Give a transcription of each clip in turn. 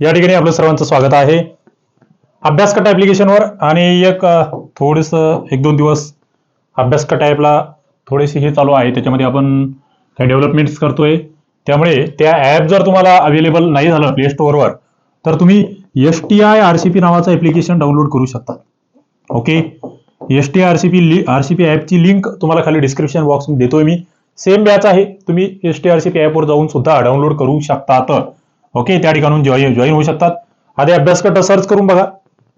या ठिकाणी आपलं सर्वांचं स्वागत आहे. अभ्यास कटा ॲप्लिकेशनवर आणि एक अ, थोडंसं एक दोन दिवस अभ्यास कटा ॲपला थोडेसे हे चालू आहे. त्याच्यामध्ये आपण काही डेव्हलपमेंट्स करतोय. त्यामुळे त्या ॲप जर तुम्हाला अवेलेबल नाही झालं प्ले स्टोअरवर तर तुम्ही S T I R C P नावाचं ॲप्लिकेशन डाउनलोड करू शकता. Okay S T R C P R C P ॲपची link तुम्हाला खाली डिस्क्रिप्शन बॉक्समध्ये देतोय मी. सेम बॅच आहे. तुम्ही S T R C P ॲपवर जाऊन सुद्धा डाउनलोड करू शकता. तर ओके त्या ठिकाणून जॉईन जॉईन होऊ शकतात. आधी अभ्यास करता सर्च करून बघा.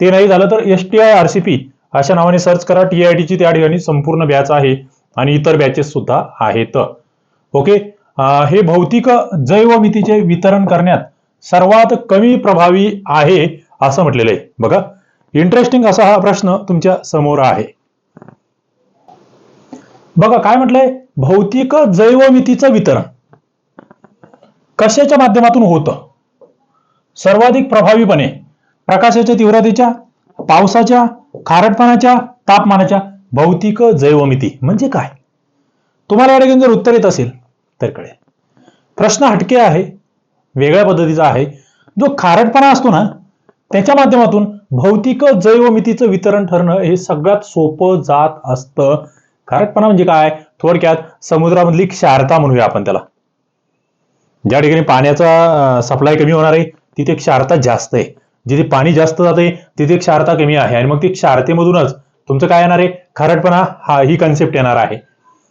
ते नाही झालं तर S T I R C P अशा नावाने सर्च करा. टी आय टीची त्या ठिकाणी संपूर्ण बॅच आहे आणि इतर बॅचेस सुद्धा आहेत. ओके हे भौतिक जैवमितीचे वितरण करण्यात सर्वात कमी प्रभावी आहे असं म्हटलेलं आहे. बघा इंटरेस्टिंग असा हा प्रश्न तुमच्यासमोर आहे. बघा काय म्हटलंय? भौतिक जैवमितीचं वितरण. कशाच्या माध्यमातून होतं? सर्वाधिक प्रभावीपणे प्रकाशाच्या तीव्रतेच्या पावसाच्या खारटपणाच्या तापमानाच्या भौतिक जैवमिती म्हणजे काय? तुम्हाला या घेऊन जर उत्तर येत असेल तर कळेल. प्रश्न हटके आहे वेगळ्या पद्धतीचा आहे. जो खारटपणा असतो ना त्याच्या माध्यमातून भौतिक जैवमितीचं वितरण ठरणं हे सगळ्यात सोपं जात असतं. खारटपणा म्हणजे काय? थोडक्यात समुद्रामधली क्षारता म्हणूया आपण त्याला. ज्या ठिकाणी पाण्याचा सप्लाय कमी होणार आहे तिथे क्षारता जास्त आहे. जिथे पाणी जास्त जाते तिथे क्षारता कमी आहे. आणि मग ती क्षारतेमधूनच तुमचं काय येणार आहे? खारटपणा हा ही कन्सेप्ट येणार आहे.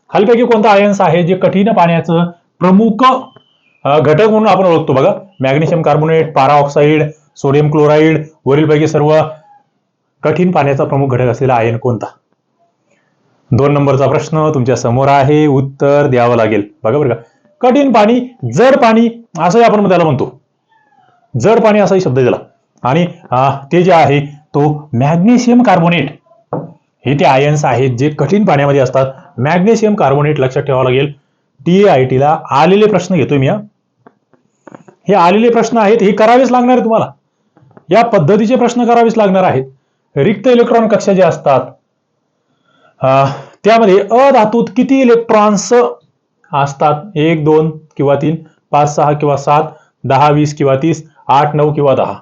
खालीपैकी कोणता आयन्स आहे जे कठीण पाण्याचं प्रमुख घटक म्हणून आपण ओळखतो? बघा मॅग्नेशियम कार्बोनेट पारा ऑक्साईड सोडियम क्लोराईड वरीलपैकी सर्व कठीण पाण्याचा प्रमुख घटक असलेला आयन कोणता? दोन नंबरचा प्रश्न तुमच्यासमोर आहे. उत्तर द्यावं लागेल. बघा बरं का. कठीण पाणी जड पाणी असंही आपण त्याला म्हणतो. जड पाणी असाही शब्द दिला आणि ते जे आहे तो मॅग्नेशियम कार्बोनेट. हे ते आयन्स आहेत जे कठीण पाण्यामध्ये असतात. मॅग्नेशियम कार्बोनेट लक्षात ठेवावं लागेल. टी आय टीला आलेले प्रश्न घेतोय मी हे. आलेले प्रश्न आहेत हे करावेच लागणार आहे तुम्हाला. या पद्धतीचे प्रश्न करावेच लागणार आहेत. रिक्त इलेक्ट्रॉन कक्षा जे असतात त्यामध्ये अधातूत किती इलेक्ट्रॉन्स असतात. एक दोन किंवा तीन पाच सहा किंवा सात दहा वीस किंवा तीस आठ नऊ किंवा दहा.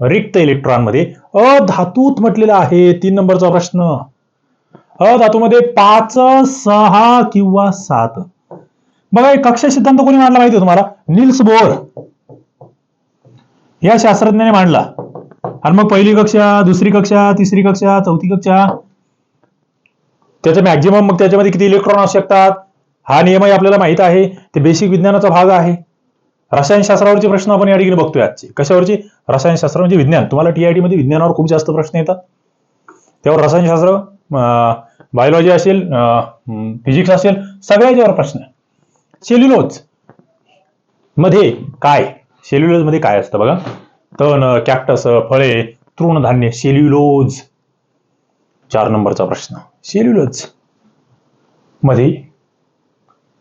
रिक्त इलेक्ट्रॉनमध्ये अधातूत म्हटलेलं आहे. तीन नंबरचा प्रश्न. अधातूमध्ये पाच सहा किंवा सात. बघा एक कक्षा सिद्धांत कोणी मांडला माहिती तुम्हाला? Niels Bohr. या शास्त्रज्ञाने मांडला. आणि मग पहिली कक्षा दुसरी कक्षा तिसरी कक्षा चौथी कक्षा. त्याचं मॅक्झिमम मग त्याच्यामध्ये किती इलेक्ट्रॉन असू शकतात हा नियमही आपल्याला माहीत आहे. ते बेसिक विज्ञानाचा भाग आहे. रसायनशास्त्रावरचे प्रश्न आपण या ठिकाणी बघतोय आजचे. कशावरचे? रसायनशास्त्र म्हणजे विज्ञान. तुम्हाला टीआयटी मध्ये विज्ञानावर खूप जास्त प्रश्न येतात. त्यावर रसायनशास्त्र बायोलॉजी असेल फिजिक्स असेल सगळ्याच्यावर प्रश्न सेल्युलोजमध्ये काय? सेल्युलोजमध्ये काय असतं बघा? तण कॅक्टस फळे तृणधान्य सेल्युलोज चार नंबरचा प्रश्न. सेल्युलोजमध्ये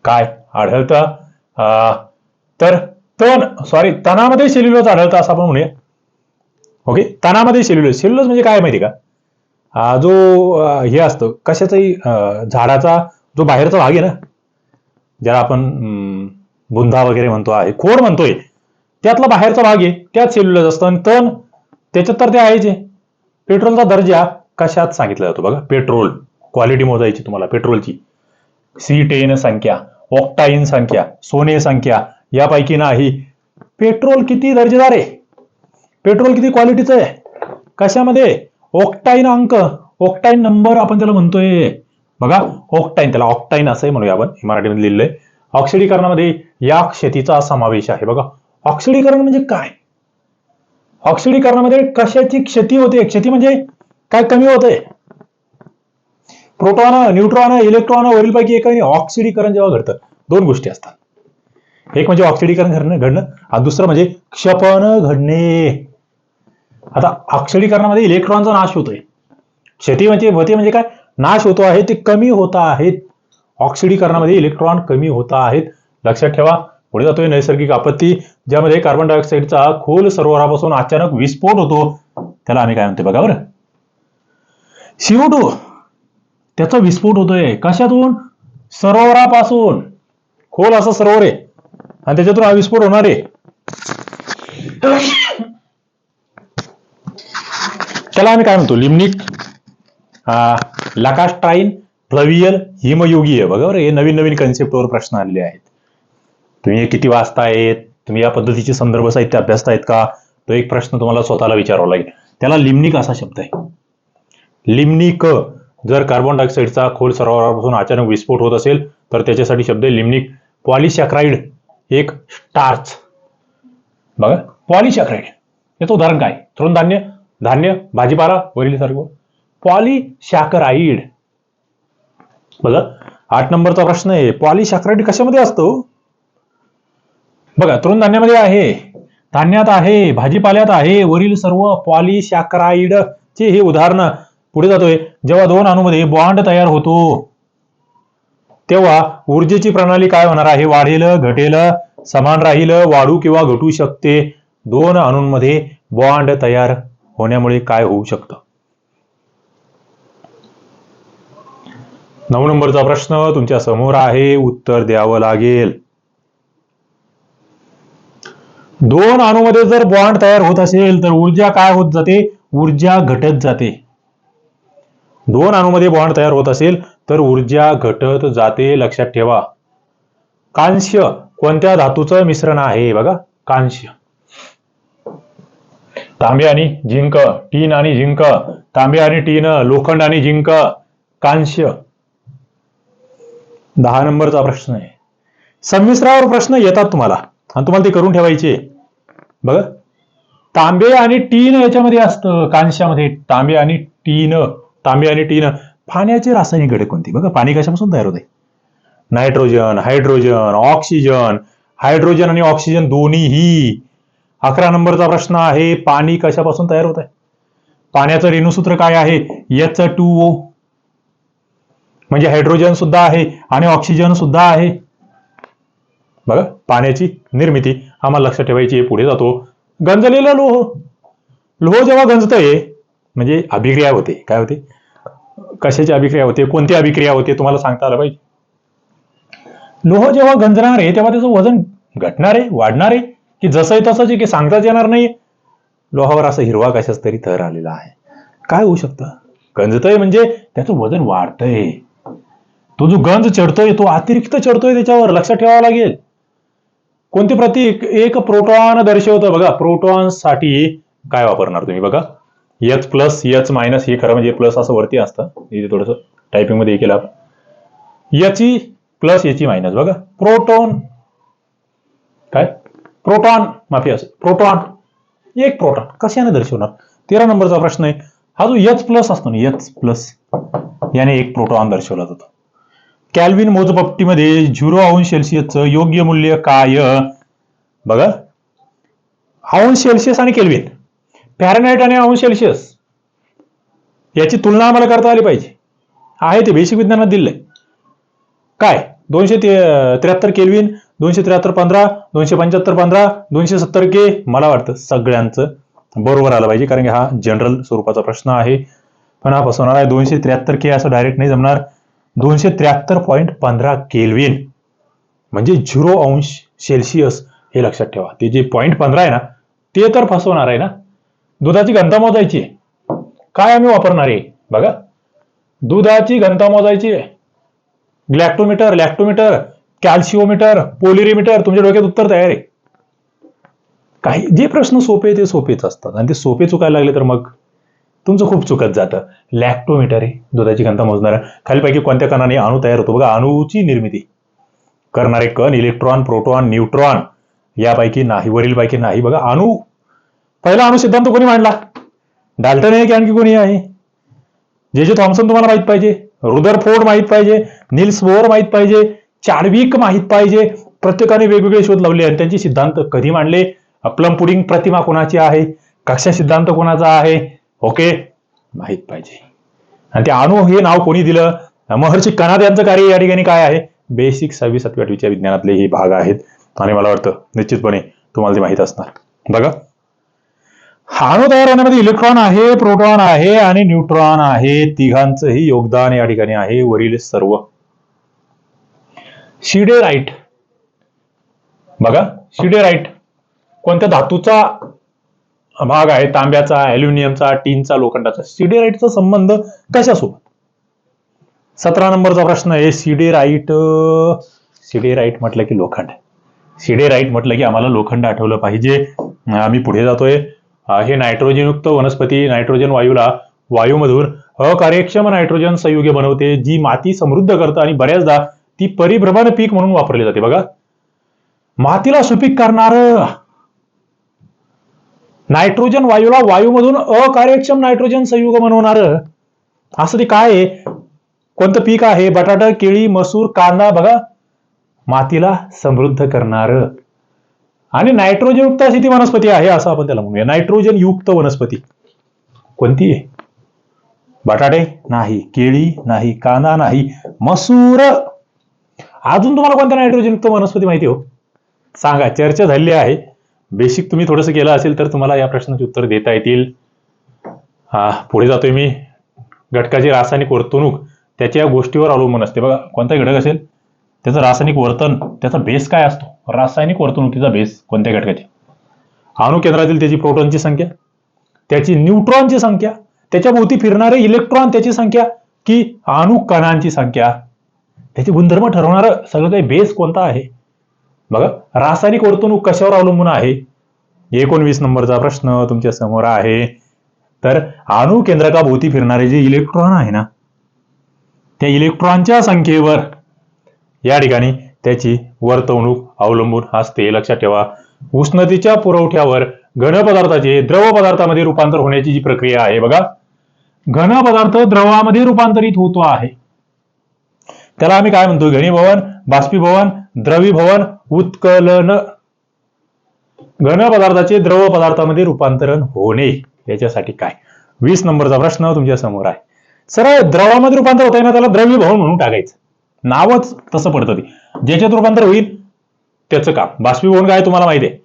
काय आढळतं? तर तण सॉरी तणामध्ये सेल्युलोज आढळतं असं आपण म्हणूया. ओके तणामध्ये सेल्युलोज सेल्युलोज म्हणजे काय माहिती का? जो हे असतं कशाचाही झाडाचा जो बाहेरचा भाग आहे ना ज्याला आपण अं, बुंधा वगैरे म्हणतो आहे खोड म्हणतोय त्यातला बाहेरचा भाग आहे त्यात सेल्युलोज असतं. आणि तण त्याच्यात तर ते आहेच आहे. पेट्रोलचा दर्जा कशात सांगितला जातो बघा? पेट्रोल क्वालिटी मोजायची तुम्हाला पेट्रोलची सी टेन संख्या. ऑक्टाईन संख्या सोने संख्या यापैकी नाही. पेट्रोल किती दर्जेदार आहे? पेट्रोल किती क्वालिटीचं आहे? कशामध्ये? ऑक्टाईन अंक. ऑक्टाईन नंबर आपण त्याला म्हणतोय. बघा ऑक्टाईन त्याला ऑक्टाईन असंही म्हणूया आपण मराठीमध्ये लिहिलंय. ऑक्सिडीकरणामध्ये या शेतीचा समावेश आहे. बघा ऑक्सिडीकरण म्हणजे काय? ऑक्सिडीकरणामध्ये कशाची क्षती होते? क्षती म्हणजे काय कमी होतंय? प्रोटॉन न्यूट्रॉन इलेक्ट्रॉन वरीलपैकी एक आणि ऑक्सिडीकरण जेव्हा घडतं दोन गोष्टी असतात. एक म्हणजे ऑक्सिडीकरण घडणं घडणं आणि दुसरं म्हणजे क्षपण घडणे. आता ऑक्सिडीकरणामध्ये इलेक्ट्रॉनचा नाश होतोय. क्षती म्हणजे होते म्हणजे काय? नाश होतो आहे ते कमी होत आहेत. ऑक्सिडीकरणामध्ये इलेक्ट्रॉन कमी होत आहेत. लक्षात ठेवा पुढे जातोय नैसर्गिक आपत्ती ज्यामध्ये कार्बन डायऑक्साईडचा खोल सरोवरापासून अचानक विस्फोट होतो. त्याला आम्ही काय म्हणतो बघा बरं. सीओ टू त्याचा विस्फोट होतोय. कशातून? सरोवरापासून. खोल असं सरोवर आहे. आणि त्याच्यातून हा विस्फोट होणार आहे. त्याला आम्ही काय म्हणतो? लिम्निक लकास्ट्राईन फ्लवियल आहे. बघा बरं हे नवीन नवीन कन्सेप्टवर प्रश्न आलेले आहेत. तुम्ही हे किती वाचतायत तुम्ही या पद्धतीचे संदर्भ साहित्य अभ्यासतायत का? तो एक प्रश्न तुम्हाला स्वतःला विचारावा लागेल. त्याला लिम्निक असा शब्द आहे. लिम्निक जर कार्बन डायऑक्साईडचा खोल सरोवरापासून अचानक विस्फोट होत असेल तर त्याच्यासाठी शब्द आहे लिम्निक एक स्टार्च बघा पॉलिशॅक्राईड. याचं उदाहरण काय? तृणधान्य धान्य भाजीपाला वरील सर्व. पॉलिसॅकराईड बघा आठ नंबरचा प्रश्न आहे. पॉलिशॅक्राईड कशामध्ये असतो? बघा तृणधान्यामध्ये आहे. धान्यात आहे भाजीपाल्यात आहे वरील सर्व पॉलिसॅकराईड चे हे उदाहरण. पुढे जातोय. जेव्हा दोन अणूमध्ये बॉन्ड तयार होतो तेव्हा ऊर्जेची प्रणाली काय होणार आहे? वाढेल घटेल समान राहील वाढू किंवा घटू शकते. दोन अणूंमध्ये बॉन्ड तयार होण्यामुळे काय होऊ शकतं? नऊ नंबरचा प्रश्न तुमच्यासमोर आहे. उत्तर द्यावं लागेल. दोन अणूमध्ये जर बॉन्ड तयार होत असेल तर ऊर्जा काय होत जाते? ऊर्जा घटत जाते. दोन अणूमध्ये बॉन्ड तयार होत असेल तर ऊर्जा घटत जाते लक्षात ठेवा. कांस्य कोणत्या धातूचं मिश्रण आहे? बघा कांस्य. तांबे आणि झिंक टीन आणि झिंक. तांबे आणि टीन लोखंड आणि झिंक. कांस्य. दहा नंबरचा प्रश्न आहे. संमिश्रावर प्रश्न येतात तुम्हाला. आणि तुम्हाला ते करून ठेवायचे. बघा. तांबे आणि टीन याच्यामध्ये असतं कांशामध्ये तांबे आणि टीन. तांबे आणि टीन पाण्याचे रासायनिक घटक कोणते? बघा पाणी कशापासून तयार होते नायट्रोजन हायड्रोजन ऑक्सिजन. हायड्रोजन आणि ऑक्सिजन दोन्हीही. अकरा नंबरचा प्रश्न आहे पाणी कशापासून तयार होत आहे पाण्याचं रेणूसूत्र काय आहे? एच टू ओ म्हणजे हायड्रोजन सुद्धा आहे आणि ऑक्सिजन सुद्धा आहे. बघा पाण्याची निर्मिती आम्हाला लक्षात ठेवायची पुढे जातो. गंजलेला लोह. लोह जेव्हा गंजतंय म्हणजे अभिक्रिया होते. काय होते? कशाची अभिक्रिया होते? कोणती अभिक्रिया होते? तुम्हाला सांगता आलं पाहिजे. लोह जेव्हा गंजणार आहे तेव्हा त्याचं वजन घटणार आहे वाढणार आहे की जसं आहे तसंच की सांगताच येणार नाही लोहावर असं हिरवा कशाच तरी थर आलेला आहे. काय होऊ शकतं? गंजतय म्हणजे त्याचं वजन वाढतंय. तो जो गंज चढतोय तो अतिरिक्त चढतोय त्याच्यावर. लक्षात ठेवावं लागेल. कोणते प्रतीक? एक प्रोटॉन दर्शवतं बघा. प्रोटॉनसाठी काय वापरणार तुम्ही बघा? एच प्लस एच मायनस हे खरं म्हणजे प्लस असं वरती असतं. इथे थोडस टायपिंगमध्ये हे केलं आपण. याची प्लस याची मायनस. बघा प्रोटॉन काय? प्रोटॉन माफी असं. प्रोटॉन एक प्रोटॉन कशाने दर्शवणार? तेरा नंबरचा प्रश्न आहे. हा जो एच प्लस असतो ना एच प्लस याने एक प्रोटॉन दर्शवला जातो. कॅल्विन मोजपट्टीमध्ये झिरो अंश सेल्सिअसचं योग्य मूल्य काय? बघा. अंश सेल्सिअस आणि केल्विन. फॅरनाईट आणि अंश सेल्सिअस याची तुलना आम्हाला करता आली पाहिजे. आहे ते बेसिक विज्ञानात दिलंय. काय? दोनशे ते त्र्याहत्तर केल्विन दोनशे त्र्याहत्तर पंधरा दोनशे पंच्याहत्तर पंधरा दोनशे सत्तर के मला वाटतं सगळ्यांचं बरोबर आलं पाहिजे कारण की हा जनरल स्वरूपाचा प्रश्न आहे. पण हा फसवणार आहे दोनशे त्र्याहत्तर के असं डायरेक्ट नाही जमणार. दोनशे त्र्याहत्तर पॉईंट पंधरा केल्विन म्हणजे झिरो अंश सेल्सिअस हे लक्षात ठेवा. ते जे पॉईंट पंधरा आहे ना ते तर फसवणार आहे ना. दुधाची घनता मोजायची आहे. काय आम्ही वापरणार आहे? बघा. दुधाची घनता मोजायची आहे. लॅक्टोमीटर लॅक्टोमीटर कॅल्शिओमीटर पोलिरीमीटर तुमच्या डोक्यात उत्तर तयार आहे. काही जे प्रश्न सोपे ते सोपेच असतात. आणि ते सोपे चुकायला लागले तर मग तुमचं खूप चुकत जातं. लॅक्टोमीटर आहे. दुधाची घनता मोजणारा. खालीपैकी कोणत्या कणाने अणू तयार होतो? बघा अणूची निर्मिती. करणारे कण इलेक्ट्रॉन प्रोटॉन न्यूट्रॉन यापैकी नाही वरीलपैकी नाही. बघा अणू पहिला अणुसिद्धांत कोणी मांडला? डाल्टन आहे की आणखी कोणी आहे? जे जे थॉम्सन तुम्हाला माहीत पाहिजे रुदरफोर्ड माहीत पाहिजे निल्स बोअर माहीत पाहिजे चार्विक माहीत पाहिजे प्रत्येकाने वेगवेगळे शोध लावले आणि त्यांचे सिद्धांत कधी मांडले? प्लम पुडिंग प्रतिमा कोणाची आहे? कक्षा सिद्धांत कोणाचा आहे? ओके माहीत पाहिजे. आणि ते अणू हे नाव कोणी दिलं? महर्षी कनाद यांचं कार्य या ठिकाणी काय आहे? बेसिक सहावी सातवी आठवीच्या विज्ञानातले हे भाग आहेत. आणि मला वाटतं निश्चितपणे तुम्हाला ते माहीत असणार. बघा. अणू तयार होण्यामध्ये इलेक्ट्रॉन आहे प्रोटॉन आहे आणि न्यूट्रॉन आहे. तिघांचंही योगदान या ठिकाणी आहे वरील सर्व. शिडेराईट बघा शिडेराईट कोणत्या धातूचा भाग आहे? तांब्याचा अल्युमिनियमचा टीनचा लोखंडाचा. सिडेराईटचा संबंध कशासोबत? सतरा नंबरचा प्रश्न आहे. सिडेराईट सिडेराईट म्हटलं की लोखंड. सिडेराईट म्हटलं की आम्हाला लोखंड आठवलं पाहिजे. आम्ही पुढे जातोय. हे नायट्रोजनयुक्त वनस्पती नायट्रोजन वायूला वायूमधून अकार्यक्षम नायट्रोजन संयुगे बनवते जी माती समृद्ध करतं आणि बऱ्याचदा ती परिभ्रमण पीक म्हणून वापरली जाते. बघा. मातीला सुपीक करणार नायट्रोजन वायूला वायूमधून अकार्यक्षम नायट्रोजन संयुग बनवणार असं ते काय आहे? कोणतं पीक आहे? बटाटा केळी मसूर कांदा बघा. मातीला समृद्ध करणार. आणि नायट्रोजन युक्त अशी ती वनस्पती आहे असं आपण त्याला म्हणूया. नायट्रोजन युक्त वनस्पती. कोणती आहे? बटाटे नाही केळी नाही कांदा नाही मसूर. अजून तुम्हाला कोणत्या नायट्रोजन युक्त वनस्पती माहिती हो? सांगा. चर्चा झालेली आहे. बेसिक तुम्ही थोडंसं केलं असेल तर तुम्हाला या प्रश्नाची उत्तर देता येतील. हा पुढे जातोय मी. घटकाची रासायनिक वर्तणूक त्याच्या गोष्टीवर अवलंबून असते. बघा कोणता घटक असेल? त्याचं रासायनिक वर्तन त्याचा बेस काय असतो? रासायनिक वर्तणुकीचा बेस कोणत्या घटकाची? अणुकेंद्रातील त्याची प्रोटॉनची संख्या त्याची न्यूट्रॉनची संख्या त्याच्या भोवती फिरणारे इलेक्ट्रॉन त्याची संख्या की अणुकणांची संख्या. त्याचे गुणधर्म ठरवणारं सगळं काही बेस कोणता आहे? बघा रासायनिक वर्तणूक कशावर अवलंबून आहे? एकोणवीस नंबरचा प्रश्न तुमच्यासमोर आहे. तर अणु केंद्रकाभोवती फिरणारे जे इलेक्ट्रॉन आहे ना त्या इलेक्ट्रॉनच्या संख्येवर या ठिकाणी त्याची वर्तवणूक अवलंबून असते. लक्षात ठेवा. उष्णतेच्या पुरवठ्यावर घन पदार्थाचे द्रव पदार्थामध्ये रूपांतर होण्याची जी प्रक्रिया आहे बघा. घन पदार्थ द्रवामध्ये रूपांतरित होतो आहे. त्याला आम्ही काय म्हणतो? घनीभवन बाष्पीभवन द्रवीभवन उत्कलन. घन पदार्थाचे द्रव पदार्थामध्ये रूपांतरण होणे. याच्यासाठी काय? वीस नंबरचा प्रश्न तुमच्यासमोर आहे. सरळ द्रवामध्ये रूपांतर होत आहे ना त्याला द्रवीभवन म्हणून टाकायचं. नावच तसं पडतं ते. ज्याच्यात रूपांतर होईल त्याचं काम. बाष्पीभवन काय तुम्हाला माहिती आहे?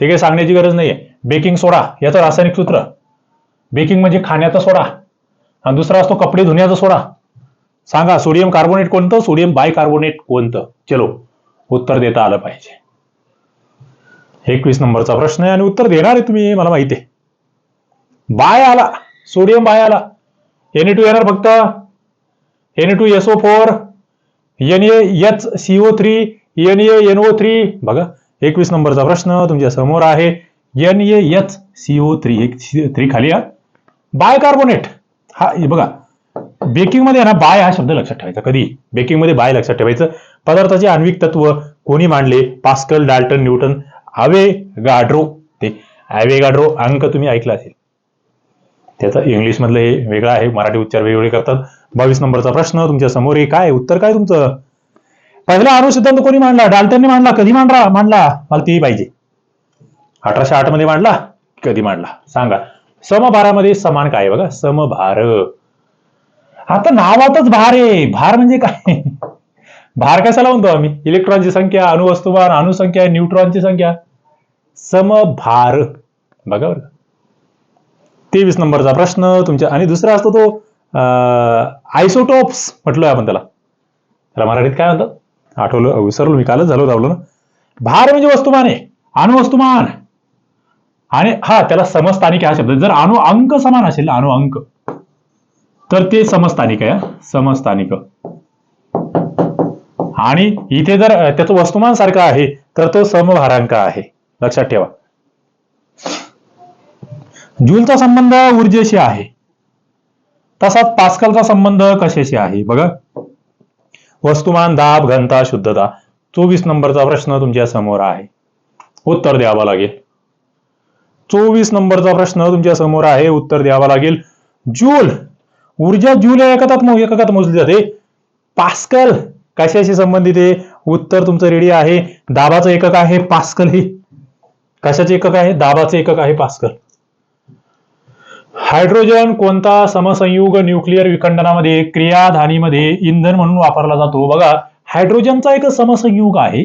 ते काही सांगण्याची गरज नाहीये. बेकिंग सोडा याचं रासायनिक सूत्र. बेकिंग म्हणजे खाण्याचा सोडा. आणि दुसरा असतो कपडे धुण्याचा सोडा. सांगा सोडियम कार्बोनेट कोणतं? सोडियम बाय कार्बोनेट कोणतं? चलो उत्तर देता आलं पाहिजे. एकवीस नंबरचा प्रश्न आहे आणि उत्तर देणार आहे तुम्ही मला माहिती आहे. बाय आला. सोडियम बाय आला. एन टू येणार फक्त. N two S O four N H O three N N O three बघा एकवीस नंबरचा प्रश्न तुमच्यासमोर आहे. एन एच सीओ थ्री एक थ्री खाली हा. बाय कार्बोनेट हा बघा. बेकिंगमध्ये ना बाय हा शब्द लक्षात ठेवायचा कधी? बेकिंगमध्ये बाय लक्षात ठेवायचं. पदार्थाचे आण्विक तत्व कोणी मांडले? Pascal Dalton Newton. आवे गाड्रो. ते आवे गाड्रो अंक तुम्ही ऐकला असेल. त्याचा इंग्लिश मधलं हे वेगळं आहे. मराठी उच्चार वेगवेगळे करतात. बावीस नंबरचा प्रश्न तुमच्यासमोर आहे. काय? उत्तर काय तुमचं? पहिला अणुसिद्धांत कोणी मांडला? डाल्टनने मांडला? कधी मांडला? मांडला. मला तेही पाहिजे. अठराशे आठमध्ये मांडला? कधी मांडला? सांगा. समभारामध्ये समान काय आहे बघा? समभार. आता नावातच भार आहे. भार म्हणजे काय? भार कशाला म्हणतो आम्ही? इलेक्ट्रॉनची संख्या अणुवस्तुमान अणुसंख्या न्यूट्रॉनची संख्या. समभार. बघा बरं. तेवीस नंबरचा प्रश्न तुमच्या आणि दुसरा असतो तो आयसोटोप्स म्हटलोय आपण त्याला. त्याला मराठीत काय म्हणतात? आठवलं विसरलो मी कालच झालो धावलो ना. भार म्हणजे वस्तुमान आहे अणुवस्तुमान आणि हा त्याला समस्थानिक हा शब्द. जर अणु अंक समान असेल अणु अंक तर ते समस्थानिक आहे समस्थानिक. आणि इथे जर त्याचं वस्तुमान सारखं आहे तर तो समभारांक आहे. लक्षात ठेवा. जूलचा संबंध ऊर्जेशी आहे. तसाच पास्कलचा संबंध कशाशी आहे? बघा. वस्तुमान दाब घनता शुद्धता. चोवीस नंबरचा प्रश्न तुमच्यासमोर आहे. उत्तर द्यावा लागेल. चोवीस नंबरचा प्रश्न तुमच्यासमोर आहे. उत्तर द्यावा लागेल. जूल ऊर्जा जूल या एककात एककात मोजली जाते. पास्कल कशाशी संबंधित आहे? उत्तर तुमचं रेडी आहे. दाबाचं एकक आहे पास्कल हे. कशाचे एकक आहे? दाबाचं एकक आहे पास्कल. हायड्रोजन कोणता समसंयुग न्यूक्लिअर विखंडनामध्ये क्रियाधानीमध्ये इंधन म्हणून वापरला जातो? बघा हायड्रोजनचा एक समसंयुग आहे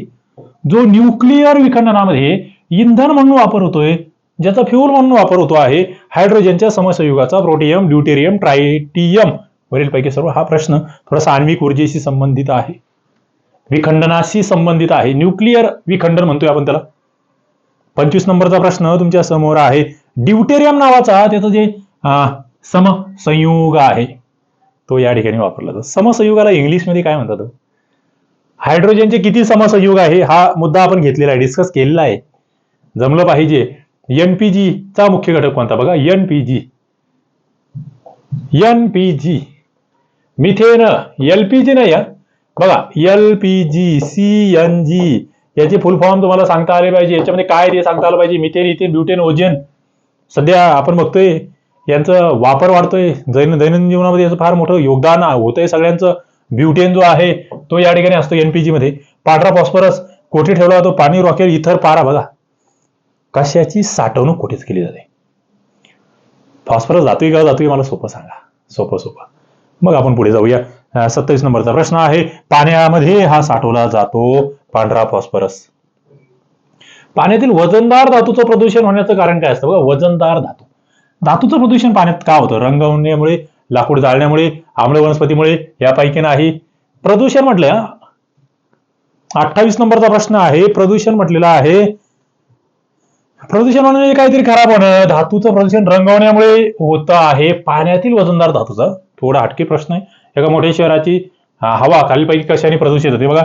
जो न्यूक्लिअर विखंडनामध्ये इंधन म्हणून वापर होतोय ज्याचा फ्यूल म्हणून वापर होतो आहे. हायड्रोजनच्या समसंयुगाचा प्रोटियम ड्युटेरियम ट्रायटियम. वरीलपैकी सर्व हा प्रश्न थोडासा आण्विक ऊर्जेशी संबंधित आहे. विखंडनाशी संबंधित आहे. न्यूक्लिअर विखंडन म्हणतोय आपण त्याला. पंचवीस नंबरचा प्रश्न तुमच्यासमोर आहे. ड्युटेरियम नावाचा त्याचं जे समसंयुग आहे. तो या ठिकाणी वापरला जातो. समसंयुगाला इंग्लिशमध्ये काय म्हणतात? हायड्रोजनचे किती समसंयुग आहे? हा मुद्दा आपण घेतलेला आहे डिस्कस केलेला आहे. जमलं पाहिजे. एनपीजी चा मुख्य घटक कोणता? बघा एनपीजी एनपीजी मिथेन एलपीजी नाही बघा एलपीजी सी एन जी याचे फुल फॉर्म तुम्हाला सांगता आले पाहिजे. याच्यामध्ये काय ते सांगता आलं पाहिजे? Methane ethane butane ozone. सध्या आपण बघतोय यांचं वापर वाढतोय. दैन दैनंदिन जीवनामध्ये याचं फार मोठं योगदान होतंय. सगळ्यांचं ब्युटेन जो आहे तो या ठिकाणी असतो एनपीजी मध्ये. पांढरा फॉस्फरस कोठे ठेवला जातो? पाणी रॉकेल इथर पारा बघा. कशाची साठवणूक कुठेच केली जाते फॉस्फरस जातोय का जातोय मला सोपं सांगा. सोपं सोपं. मग आपण पुढे जाऊया. सत्तावीस नंबरचा प्रश्न आहे. पाण्यामध्ये हा साठवला जातो पांढरा फॉस्फरस. पाण्यातील वजनदार धातूचं प्रदूषण होण्याचं कारण काय असतं? बघा वजनदार धातू. धातूचं प्रदूषण पाण्यात का होतं? रंगवण्यामुळे लाकूड जाळण्यामुळे आम्ल वनस्पतीमुळे यापैकी नाही. प्रदूषण म्हटलं अठ्ठावीस नंबरचा प्रश्न आहे. प्रदूषण म्हटलेलं आहे. प्रदूषण म्हणजे काहीतरी खराब होणं. धातूचं प्रदूषण रंगवण्यामुळे होतं आहे. पाण्यातील वजनदार धातूचा थोडा हटके प्रश्न आहे. एका मोठ्या शहराची हवा खालीपैकी कशाने प्रदूषित होते? बघा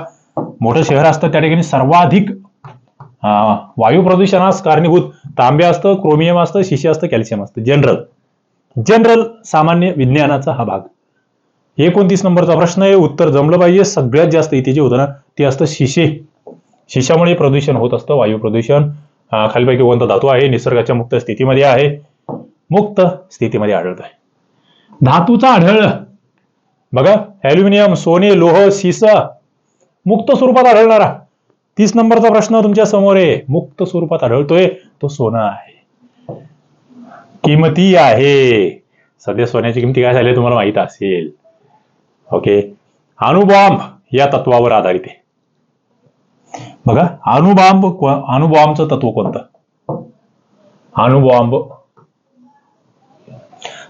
मोठं शहर असतं त्या ठिकाणी सर्वाधिक वायू प्रदूषणास कारणीभूत. तांबे असतं क्रोमियम असतं शिशे असतं कॅल्शियम असतं. जनरल जनरल सामान्य विज्ञानाचा हा भाग. एकोणतीस नंबरचा प्रश्न आहे. उत्तर जमलं पाहिजे. सगळ्यात जास्त इथे जे होतं ना ते असतं शिशे. शिशामुळे प्रदूषण होत असतं वायू प्रदूषण. खालीपैकी कोणता धातू आहे? निसर्गाच्या मुक्त स्थितीमध्ये आहे. मुक्त स्थितीमध्ये आढळत आहे. धातूचा आढळ. बघा अॅल्युमिनियम सोने लोह शिसा. मुक्त स्वरूपात आढळणारा. तीस नंबरचा प्रश्न तुमच्यासमोर आहे. मुक्त स्वरूपात आढळतोय. तो सोनं आहे. किमती आहे. सध्या सोन्याची किमती काय झाली तुम्हाला माहीत असेल. ओके अणुबॉम्ब या तत्वावर आधारित आहे. बघा अणुबॉम्ब अणुबॉम्बचं तत्व कोणतं? अणुबॉम्ब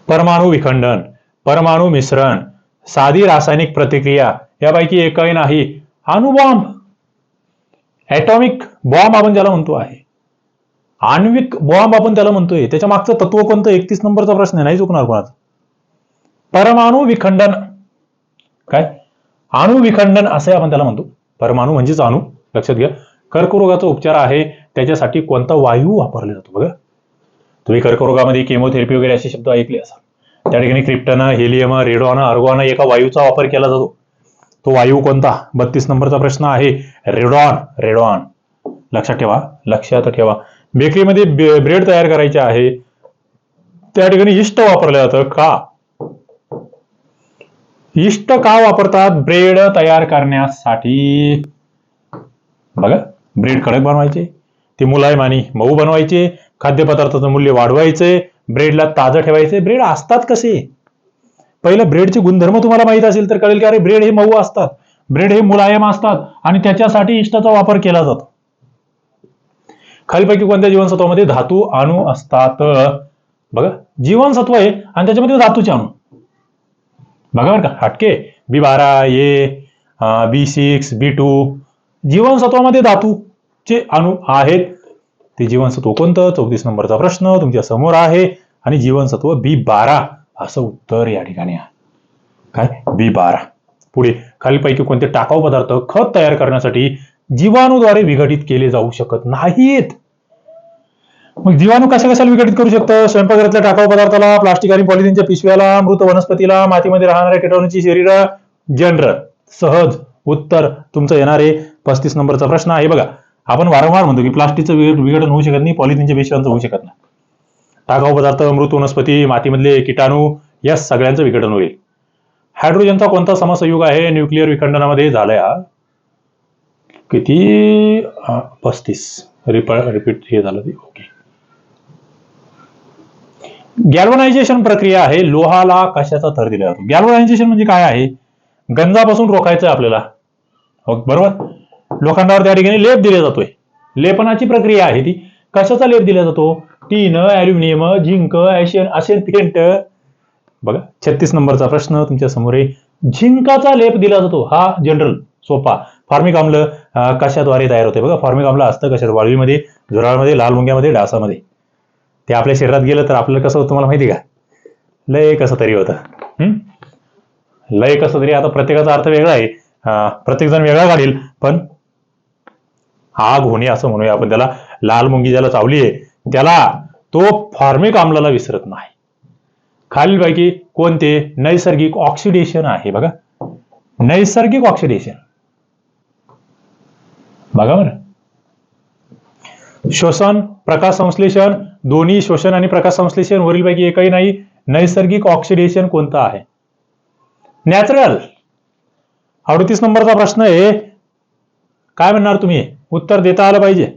परमाणु विखंडन परमाणु मिश्रण साधी रासायनिक प्रतिक्रिया यापैकी एकही नाही. अणुबॉम्ब ॲटॉमिक बॉम्ब आपण ज्याला म्हणतो आहे. आण्विक बॉम्ब आपण त्याला म्हणतोय. त्याच्या मागचं तत्व कोणतं? एकतीस नंबरचा प्रश्न आहे. नाही चुकणार कोणाचा? परमाणु विखंडन. काय? अणु विखंडन असे आपण त्याला म्हणतो. परमाणु म्हणजेच अणु. लक्षात घ्या. कर्करोगाचा उपचार आहे. त्याच्यासाठी कोणता वायू वापरला जातो? बघा. तुम्ही कर्करोगामध्ये केमोथेरपी वगैरे असे शब्द ऐकले असाल. त्या ठिकाणी क्रिप्टन हेलियम रेडॉन अर्गॉन एका वायूचा वापर केला जातो. तो वायू कोणता? बत्तीस नंबरचा प्रश्न आहे. रेडॉन रेडॉन लक्षात ठेवा. लक्षात ठेवा. बेकरीमध्ये बे- ब्रेड तयार करायचे आहे. त्या ठिकाणी इष्ट वापरलं जातं. का? इष्ट का वापरतात? ब्रेड तयार करण्यासाठी. बघा ब्रेड कडक बनवायचे ते मुलायम आणि मऊ बनवायचे खाद्यपदार्थाचं मूल्य वाढवायचे ब्रेडला ताजं ठेवायचे. ब्रेड असतात कसे? पहिलं ब्रेडचे गुणधर्म तुम्हाला माहीत असेल तर कळेल की अरे ब्रेड हे मऊ असतात. ब्रेड हे मुलायम असतात आणि त्याच्यासाठी इष्टाचा वापर केला जातो. खालीपैकी कोणत्या जीवनसत्वामध्ये धातू अणू असतात? बघा जीवनसत्व आहे आणि त्याच्यामध्ये धातूचे अणू. बघा बरं का हटके. बी बारा A B six B to. जीवनसत्वामध्ये धातूचे अणू आहेत. ते जीवनसत्व कोणतं? चौतीस नंबरचा प्रश्न तुमच्यासमोर आहे. आणि जीवनसत्व बी बारा असं उत्तर या ठिकाणी आहे. काय? बी बारा. पुढे खालीपैकी कोणते टाकाऊ पदार्थ खत तयार करण्यासाठी जीवाणूद्वारे विघटित केले जाऊ शकत नाहीत. मग जीवाणू कशा कशाला विघटित करू शकतं? स्वयंपाकघरातल्या टाकाऊ पदार्थाला प्लास्टिक आणि पॉलिथिनच्या पिशव्याला मृत वनस्पतीला मातीमध्ये राहणाऱ्या किटाणूची शरीर जनरल सहज उत्तर तुमचं येणारे पस्तीस नंबरचा प्रश्न आहे. बघा आपण वारंवार म्हणतो की प्लास्टिकचं विघटन होऊ शकत नाही पॉलिथिनच्या पिशव्यांचं होऊ शकत नाही. टाकाऊ पदार्थ मृत वनस्पती मातीमधले किटाणू या सगळ्यांचं विघटन होईल. हायड्रोजनचा कोणता समसंयुग आहे? न्यूक्लिअर विखंडनामध्ये झालाय हा. किती? पस्तीस. रिप रिपीट हे झालं ते. ओके गॅल्वनायझेशन प्रक्रिया आहे. लोहाला कशाचा थर दिला जातो? गॅल्वनायझेशन म्हणजे काय आहे? गंजापासून रोखायचं आहे आपल्याला. हो, बरोबर? लोखंडावर त्या ठिकाणी लेप दिला जातोय. लेपनाची प्रक्रिया आहे ती. कशाचा लेप दिला जातो? टीन अॅल्युमिनियम झिंक ऍशियन असेल पेंट बघा छत्तीस नंबरचा प्रश्न तुमच्यासमोर आहे. झिंकाचा लेप दिला जातो. हा जनरल सोपा. फॉर्मिक आम्ल कशाद्वारे तयार होते? बघा फॉर्मिक आम्ल असतं कशात वाळवीमध्ये झुराळमध्ये लाल मुंग्यामध्ये डासामध्ये. ते आपल्या शरीरात गेलं तर आपल्याला कसं होतं तुम्हाला माहिती का? लय कसं तरी होतं. लय कसं तरी आता प्रत्येकाचा अर्थ वेगळा आहे. प्रत्येकजण वेगळा काढेल पण आग होणे असं म्हणूया आपण त्याला. लाल मुंगी ज्याला चावली आहे त्याला तो फॉर्मिक आम्लाला विसरत नाही. खालीलपैकी कोणते? नैसर्गिक ऑक्सिडेशन आहे बघा. नैसर्गिक ऑक्सिडेशन बघा बरं. श्वसन प्रकाश संश्लेषण दोन्ही श्वसन आणि प्रकाश संश्लेषण वरीलपैकी एकही नाही नैसर्गिक ऑक्सिडेशन कोणतं आहे? नॅचरल अडतीस नंबरचा प्रश्न आहे. काय म्हणणार तुम्ही? उत्तर देता आलं पाहिजे.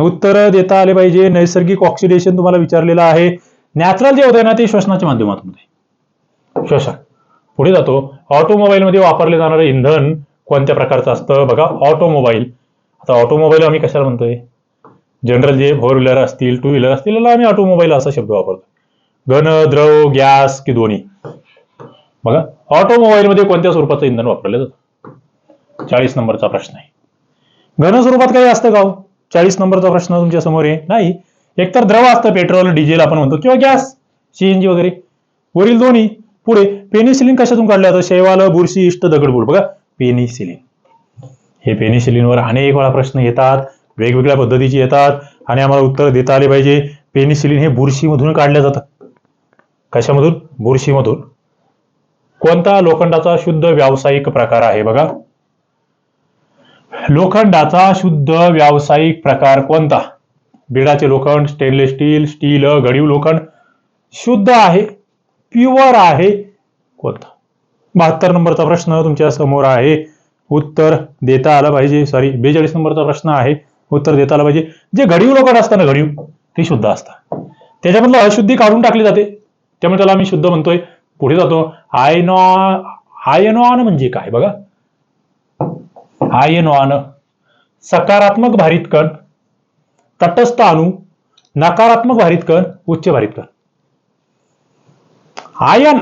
उत्तर देता आले पाहिजे. नैसर्गिक ऑक्सिडेशन तुम्हाला विचारलेलं आहे. नॅचरल जे होते ना ते श्वसनाच्या माध्यमातून होते श्वसन. पुढे जातो. ऑटोमोबाईलमध्ये वापरले जाणारे इंधन कोणत्या प्रकारचं असतं? बघा ऑटोमोबाईल. आता ऑटोमोबाईल आम्ही कशाला म्हणतोय? जनरल जे फोर व्हीलर असतील टू व्हीलर असतील त्याला आम्ही ऑटोमोबाईल असा शब्द वापरतो. घन द्रव गॅस की दोन्ही बघा ऑटोमोबाईलमध्ये कोणत्या स्वरूपाचं इंधन वापरलं जातं? चाळीस नंबरचा प्रश्न आहे. घन स्वरूपात काही असतं का हो? चाळीस नंबरचा प्रश्न तुमच्यासमोर आहे. नाही. एकतर द्रव असतं पेट्रोल डिझेल आपण म्हणतो किंवा गॅस सीएनजी वगैरे. वरील दोन्ही. पुढे पेनिसिलिन कशातून काढलं जातं? शेवाल बुरशी इष्ट दगडबुड बघा पेनिसिलिन. हे पेनिसिलिनवर अनेक वेळा प्रश्न येतात वेगवेगळ्या पद्धतीचे येतात आणि आम्हाला उत्तर देता आले पाहिजे. पेनिसिलिन हे बुरशीमधून काढलं जातं. कशामधून? बुरशीमधून. कोणता लोखंडाचा शुद्ध व्यावसायिक प्रकार आहे बघा. लोखंडाचा शुद्ध व्यावसायिक प्रकार कोणता? बिडाचे लोखंड स्टेनलेस स्टील स्टील घडीव लोखंड. शुद्ध आहे प्युअर आहे कोणता? बहात्तर नंबरचा प्रश्न तुमच्यासमोर आहे. उत्तर देता आलं पाहिजे. सॉरी बेचाळीस नंबरचा प्रश्न आहे. उत्तर देता आलं पाहिजे. जे घडीव लोकांना असतं ना घडीव ते शुद्ध असतं त्याच्यामधलं अशुद्धी काढून टाकली जाते. त्यामुळे त्याला आम्ही शुद्ध म्हणतोय. पुढे जातो. आयनो आयनॉन म्हणजे काय बघा? आयनॉन सकारात्मक भारित कण. तटस्थ अणू. नकारात्मक भारित कण. उच्च भारित कण. आयन.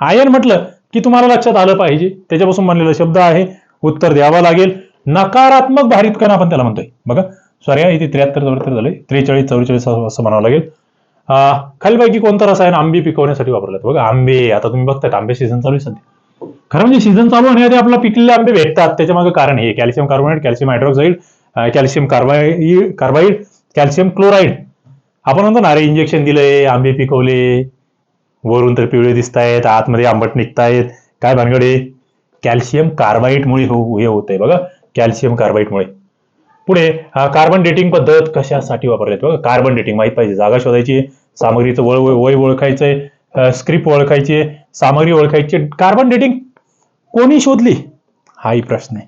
आयन म्हटलं की तुम्हाला लक्षात आलं पाहिजे. त्याच्यापासून बनलेला शब्द आहे उत्तर द्यावा लागेल. नकारात्मक भारितकरण आपण त्याला म्हणतोय. बघा सॉरी इथे त्र्याहत्तर चौऱ्याहत्तर झाले त्रेचाळीस चौवेचाळीस असं म्हणावं लागेल. खालीपैकी खालीलपैकी कोणतं रसायन आंबे पिकवण्यासाठी वापरलं बघा आंबे. आता तुम्ही बघताय आंबे सीझन चालू आहे सध्या. खरं म्हणजे सीझन चालू होण्याआधी आपल्याला पिकलेले आंबे भेटतात. त्याच्यामागे कारण हे calcium carbonate calcium hydroxide calcium carbi carbide calcium chloride आपण म्हणतो ना अरे इंजेक्शन दिलंय आंबे पिकवले. वरून तर पिवळे दिसत आहेत आतमध्ये आंबट निघतायत. काय भानगडे? कॅल्शियम कार्बाईटमुळे हो हे होतंय बघा कॅल्शियम कार्बाईटमुळे. पुढे कार्बन डेटिंग पद्धत कशासाठी वापरली बघा? कार्बन डेटिंग माहीत पाहिजे. जागा शोधायची सामग्रीचं वळ वय ओळखायचंय स्क्रिप्ट ओळखायची सामग्री ओळखायची. कार्बन डेटिंग कोणी शोधली? हाही प्रश्न आहे.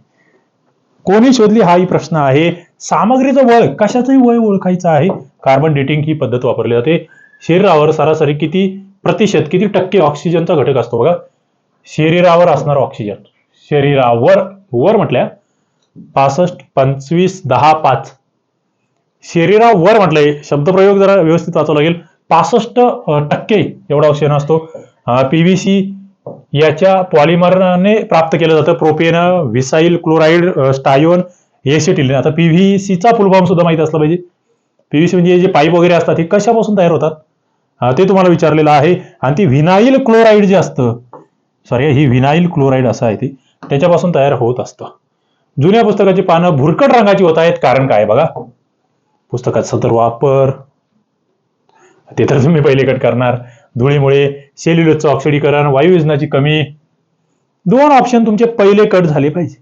कोणी शोधली? हाही प्रश्न आहे. सामग्रीचं वय कशाचंही वय ओळखायचं आहे. कार्बन डेटिंग ही पद्धत वापरली जाते. शरीरावर सरासरी किती प्रतिशत किती टक्के ऑक्सिजनचा घटक असतो बघा? शरीरावर असणार ऑक्सिजन शरीरावर वर म्हटल्या पासष्ट पंचवीस दहा पाच. शरीरावर म्हटलंय शब्दप्रयोग जरा व्यवस्थित वाचावं लागेल. पासष्ट टक्के एवढा ऑक्सिजन असतो. पीव्हीसी याच्या पॉलिमरने प्राप्त केलं जातं. Propene vinyl chloride styrene acetylene आता पीव्हीसीचा फुलफॉर्म सुद्धा माहिती असला पाहिजे. पीव्हीसी म्हणजे जे पाईप वगैरे असतात हे कशापासून तयार होतात? ते तुम्हाला विचारलेलं आहे. आणि ती व्हिनाईल क्लोराईड जे असतं सॉरी ही व्हिनाईल क्लोराईड असं आहे ते त्याच्यापासून तयार होत असतं. जुन्या पुस्तकाची पानं भुरकट रंगाची होत आहेत. कारण काय बघा? पुस्तकात सतर वापर. ते तर तुम्ही पहिले कट करणार. धुळीमुळे सेल्युलोजचं ऑक्सिडीकरण वायुविजनाची कमी. दोन ऑप्शन तुमचे पहिले कट झाले पाहिजे.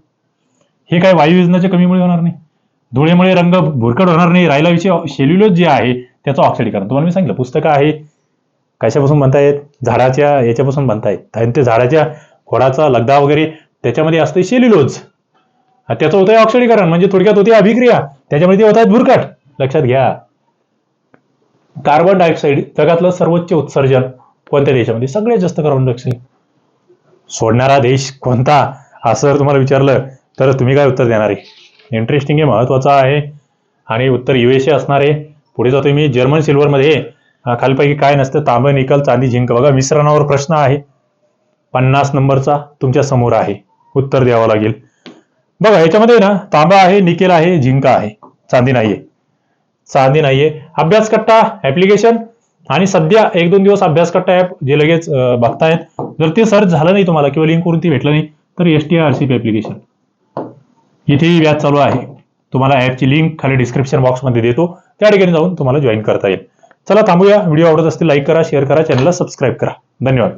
हे काय वायुविजनाच्या कमीमुळे होणार नाही? धुळीमुळे रंग भुरकट होणार नाही. राहिला विषय सेल्युलोज जे आहे त्याचं ऑक्सिडीकरण तुम्हाला मी सांगितलं पुस्तकं आहे कशापासून बनतायत? झाडाच्या याच्यापासून बनतायत. आणि ते झाडाच्या खोडाचा लगदा वगैरे त्याच्यामध्ये असते सेल्युलोज. त्याचं होतंय ऑक्सिडीकरण म्हणजे थोडक्यात होते अभिक्रिया. त्याच्यामध्ये ते होत आहेत भुरकट लक्षात घ्या. कार्बन डायऑक्साईड जगातलं सर्वोच्च उत्सर्जन कोणत्या देशामध्ये? सगळ्यात जास्त कार्बन डायऑक्साईड सोडणारा देश कोणता? असं जर तुम्हाला विचारलं तर तुम्ही काय उत्तर देणार आहे? इंटरेस्टिंग आहे महत्वाचं आहे. आणि उत्तर युएसए असणार आहे. पुढे जातो मी जर्मन सिल्वरमध्ये खालपैकी काय नसतं तांबे निकल चांदी झिंक. बघा मिश्रणावर प्रश्न आहे. पन्नास नंबरचा तुमच्यासमोर आहे. उत्तर द्यावं लागेल. बघा ह्याच्यामध्ये ना तांबा आहे निकेल आहे झिंक आहे. चांदी नाहीये. चांदी नाहीये. अभ्यास कट्टा ऍप्लिकेशन आणि सध्या एक दोन दिवस अभ्यास कट्टा ऍप जे लगेच बघतायत. जर ते सर्च झालं नाही तुम्हाला किंवा लिंक करून ती भेटलं नाही तर S T R C P application इथेही व्याज चालू आहे. तुम्हाला ऍपची लिंक खाली डिस्क्रिप्शन बॉक्समध्ये देतो. त्या ठिकाणी जाऊन तुम्हाला जॉईन करता येईल. चला थांबूया. व्हिडिओ आवडत असतील लाईक करा शेअर करा चॅनलला सबस्क्राईब करा. धन्यवाद.